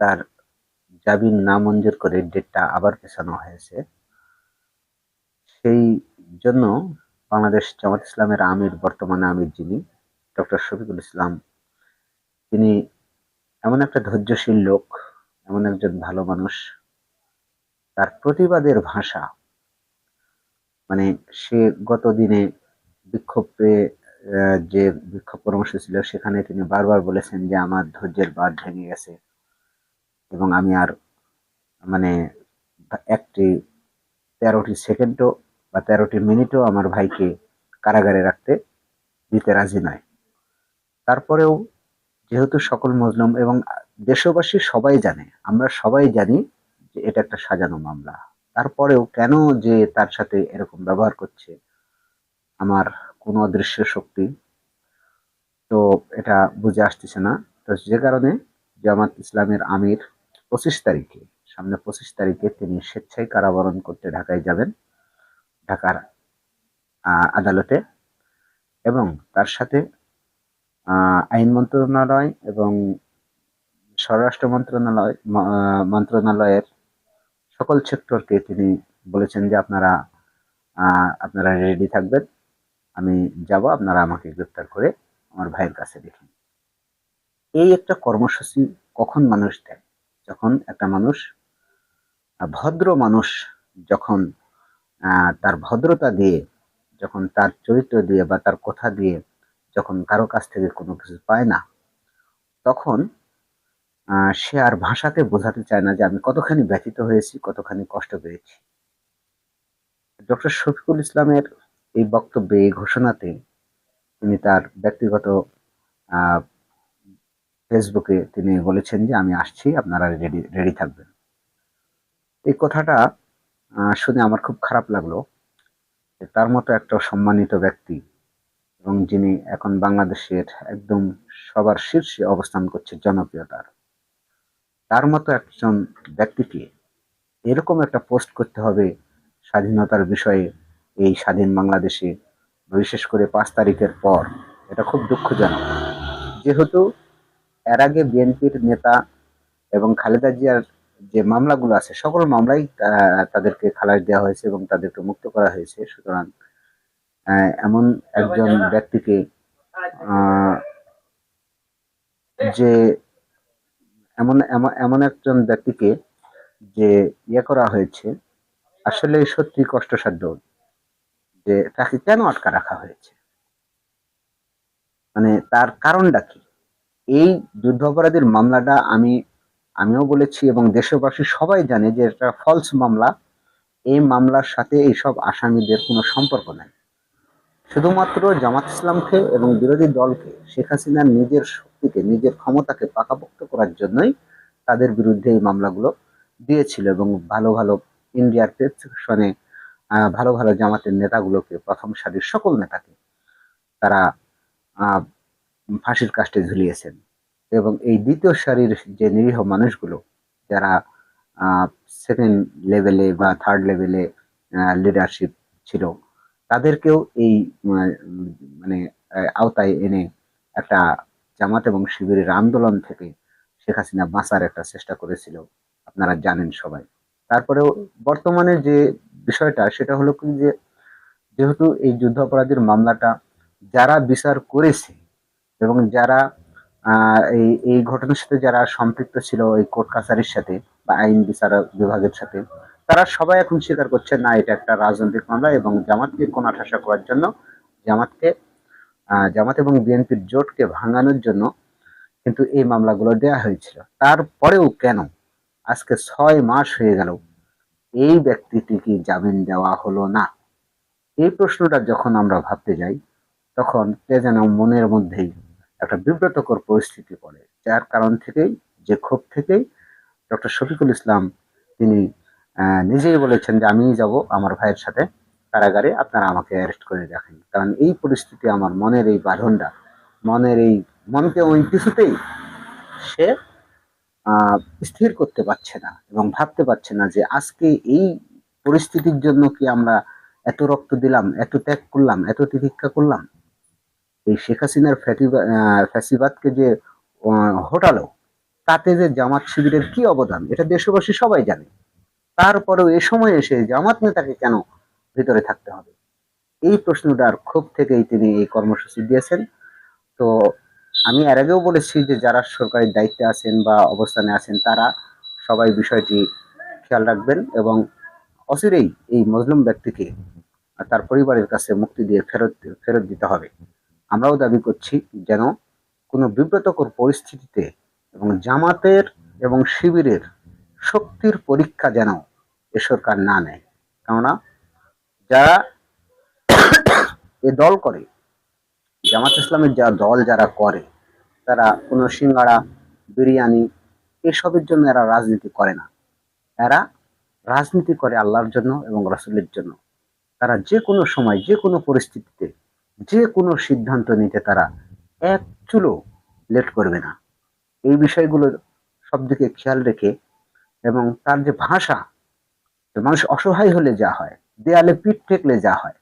তার জামিন নামঞ্জুর করে ডেটটা আবার পেছানো হয়েছে। সেই জন্য বাংলাদেশ জামাত ইসলামের আমির, বর্তমানে আমির যিনি, ডক্টর শফিকুল ইসলাম, তিনি এমন একটা ধৈর্যশীল লোক, এমন একজন ভালো মানুষ। তার প্রতিবাদের ভাষা মানে সে গত দিনে বিক্ষোভ যে বিক্ষোভ পরামর্শ ছিল, সেখানে তিনি বারবার বলেছেন যে, আমার ধৈর্যের বাদ ভেঙে গেছে। এবং আমি আর মানে একটি তেরোটি সেকেন্ডও বা তেরোটি মিনিটও আমার ভাইকে কারাগারে রাখতে দিতে রাজি নয়। তারপরেও যেহেতু সকল মজলুম এবং দেশবাসী সবাই জানে, আমরা সবাই জানি যে এটা একটা সাজানো মামলা। তারপরেও কেন যে তার সাথে এরকম ব্যবহার করছে আমার কোনো অদৃশ্য শক্তি তো এটা বুঝে আসতেছে না। তো যে কারণে জামাত ইসলামের আমির পঁচিশ তারিখে, সামনে পঁচিশ তারিখে তিনি স্বেচ্ছায় কারাবরণ করতে ঢাকায় যাবেন, ঢাকার আদালতে এবং তার সাথে আইন মন্ত্রণালয় এবং স্বরাষ্ট্র মন্ত্রণালয় মন্ত্রণালয়ের সকল সেক্টরকে তিনি বলেছেন যে আপনারা আপনারা রেডি থাকবেন। আমি যাব, আপনারা আমাকে গ্রেপ্তার করে আমার ভাইয়ের কাছে দেখেন। এই একটা কর্মসূচি কখন মানুষ দেয়? যখন একটা মানুষ ভদ্র মানুষ যখন তার ভদ্রতা দিয়ে, যখন তার চরিত্র দিয়ে বা তার কথা দিয়ে যখন কারও কাছ থেকে কোনো কিছু পায় না, তখন সে আর ভাষাতে বোঝাতে চায় না যে আমি কতখানি ব্যথিত হয়েছি, কতখানি কষ্ট পেয়েছি। ডক্টর শফিকুল ইসলামের এই বক্তব্যে, এই ঘোষণাতে তিনি তার ব্যক্তিগত ফেসবুকে তিনি বলেছেন যে, আমি আসছি, আপনারা রেডি রেডি থাকবেন। এই কথাটা শুনে আমার খুব খারাপ লাগল তার মতো একটা সম্মানিত ব্যক্তি এবং যিনি এখন বাংলাদেশের একদম সবার শীর্ষে অবস্থান করছে জনপ্রিয়তার, তার মতো একজন ব্যক্তিকে এরকম একটা পোস্ট করতে হবে স্বাধীনতার বিষয়ে এই স্বাধীন বাংলাদেশে, বিশেষ করে পাঁচ তারিখের পর। এটা খুব দুঃখজনক। যেহেতু এর আগে বিএনপির নেতা এবং খালেদা জিয়ার যে মামলাগুলো আছে সকল মামলাই তাদেরকে খালাস দেওয়া হয়েছে এবং তাদেরকে মুক্ত করা হয়েছে। সুতরাং এমন একজন ব্যক্তিকে যে এমন এমন একজন ব্যক্তিকে যে ইয়ে করা হয়েছে আসলে সত্যি কষ্টসাধ্য যে তাকে কেন আটকা রাখা হয়েছে? মানে তার কারণটা কি? এই যুদ্ধ অপরাধীর মামলাটা আমি, আমিও বলেছি এবং দেশবাসী সবাই জানে যে এটা ফলস মামলা। এই মামলার সাথে এইসব আসামিদের কোনো সম্পর্ক নাই। শুধুমাত্র জামাত ইসলামকে এবং বিরোধী দলকে, শেখ হাসিনার নিজের শক্তিকে, নিজের ক্ষমতাকে পাকাপোক্ত করার জন্যই তাদের বিরুদ্ধে এই মামলাগুলো দিয়েছিল এবং ভালো ভালো ইন্ডিয়ার প্রেসক্রিপশনে ভালো ভালো জামাতের নেতাগুলোকে, প্রথম সারির সকল নেতাকে তারা ফাঁসির কাষ্টে ঝুলিয়েছেন। এবং এই দ্বিতীয় সারির যে নিরীহ মানুষগুলো, যারা সেকেন্ড লেভেলে বা থার্ড লেভেলে লিডারশিপ ছিল, তাদেরকেও এই মানে আওতায় এনে একটা জামাত এবং শিবিরের আন্দোলন থেকে শেখ হাসিনা বাঁচার একটা চেষ্টা করেছিল। আপনারা জানেন সবাই। তারপরেও বর্তমানে যে বিষয়টা, সেটা হলো কি যে, যেহেতু এই যুদ্ধ অপরাধীর মামলাটা যারা বিচার করেছে এবং যারা এই এই ঘটনার সাথে যারা সম্পৃক্ত ছিল এই কোর্ট কাছারির সাথে বা আইন বিচার বিভাগের সাথে, তারা সবাই এখন স্বীকার করছে, না, এটা একটা রাজনৈতিক মামলা এবং জামাতকে কোণাঠাসা করার জন্য, জামাতকে জামাত এবং বিএনপির জোটকে ভাঙানোর জন্য কিন্তু এই মামলাগুলো দেয়া হয়েছিল। তারপরেও কেন? আজকে ছয় মাস হয়ে গেল, এই ব্যক্তিটিকে জামিন দেওয়া হলো না। এই প্রশ্নটা যখন আমরা ভাবতে যাই, তখন কে যেন মনের মধ্যেই একটা বিব্রতকর পরিস্থিতি পড়ে, যার কারণ থেকেই, যে ক্ষোভ থেকেই ডক্টর শফিকুল ইসলাম তিনি নিজেই বলেছেন যে আমিই যাব আমার ভাইয়ের সাথে কারাগারে, আপনারা আমাকে অ্যারেস্ট করে রাখেন কারণ এই পরিস্থিতি আমার মনের এই বাঁধনটা, মনের এই মনকে ওই কিছুতেই সে স্থির করতে পারছে না এবং ভাবতে পারছে না যে আজকে এই পরিস্থিতির জন্য কি আমরা এত রক্ত দিলাম, এত ত্যাগ করলাম, এত তিতিক্ষা করলাম। এই শেখ হাসিনার ফ্যাসিবাদকে যে হটালো, তাতে যে জামাত শিবিরের কি অবদান, এটা দেশবাসী সবাই জানে। তারপরেও এ সময় এসে জামাত নেতাকে কেন ভিতরে থাকতে হবে? এই প্রশ্নটার ক্ষোভ থেকেই তিনি এই কর্মসূচি দিয়েছেন। তো আমি এর আগেও বলেছি যে, যারা সরকারি দায়িত্বে আছেন বা অবস্থানে আছেন, তারা সবাই বিষয়টি খেয়াল রাখবেন এবং অচিরেই এই মজলুম ব্যক্তিকে তার পরিবারের কাছে মুক্তি দিয়ে ফেরত ফেরত দিতে হবে। আমরাও দাবি করছি যেন কোনো বিব্রতকর পরিস্থিতিতে এবং জামাতের এবং শিবিরের শক্তির পরীক্ষা যেন এ সরকার না নেয়। কেননা যারা এ দল করে, জামাত ইসলামের যা দল যারা করে, তারা কোনো সিঙ্গাড়া, বিরিয়ানি এসবের জন্য এরা রাজনীতি করে না। এরা রাজনীতি করে আল্লাহর জন্য এবং রাসূলের জন্য। তারা যে কোনো সময় যে কোনো পরিস্থিতিতে যে কোনো সিদ্ধান্ত নিতে তারা এক চুলো লেট করবে না। এই বিষয়গুলো সব দিকে খেয়াল রেখে এবং তার যে ভাষা মানুষ অসহায় হলে যা হয়, দেয়ালে পিঠ ঠেকলে যা হয়,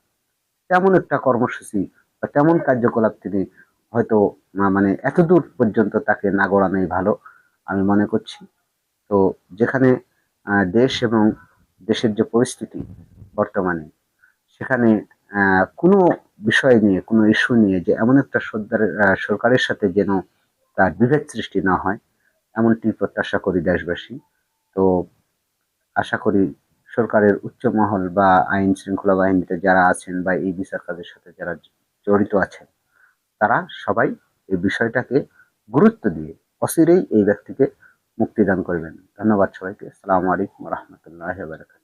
তেমন একটা কর্মসূচি বা তেমন কার্যকলাপ তিনি হয়তো মানে এতদূর পর্যন্ত তাকে না গড়ানোই ভালো আমি মনে করছি। তো যেখানে দেশ এবং দেশের যে পরিস্থিতি বর্তমানে, সেখানে কোনো বিষয় নিয়ে কোনো ইস্যু নিয়ে যে এমন একটা সরকারের আহ, সরকারের সাথে যেন তার বিভেদ সৃষ্টি না হয় এমনটি প্রত্যাশা করি দেশবাসী। তো আশা করি সরকারের উচ্চ মহল বা আইন শৃঙ্খলা বাহিনীতে যারা আছেন বা এই বিচার কাজের সাথে যারা জড়িত আছেন তারা সবাই এই বিষয়টাকে গুরুত্ব দিয়ে অচিরেই এই ব্যক্তিকে মুক্তিদান করবেন। ধন্যবাদ সবাইকে। আসসালামু আলাইকুম রহমতুল্লাহ বারকাত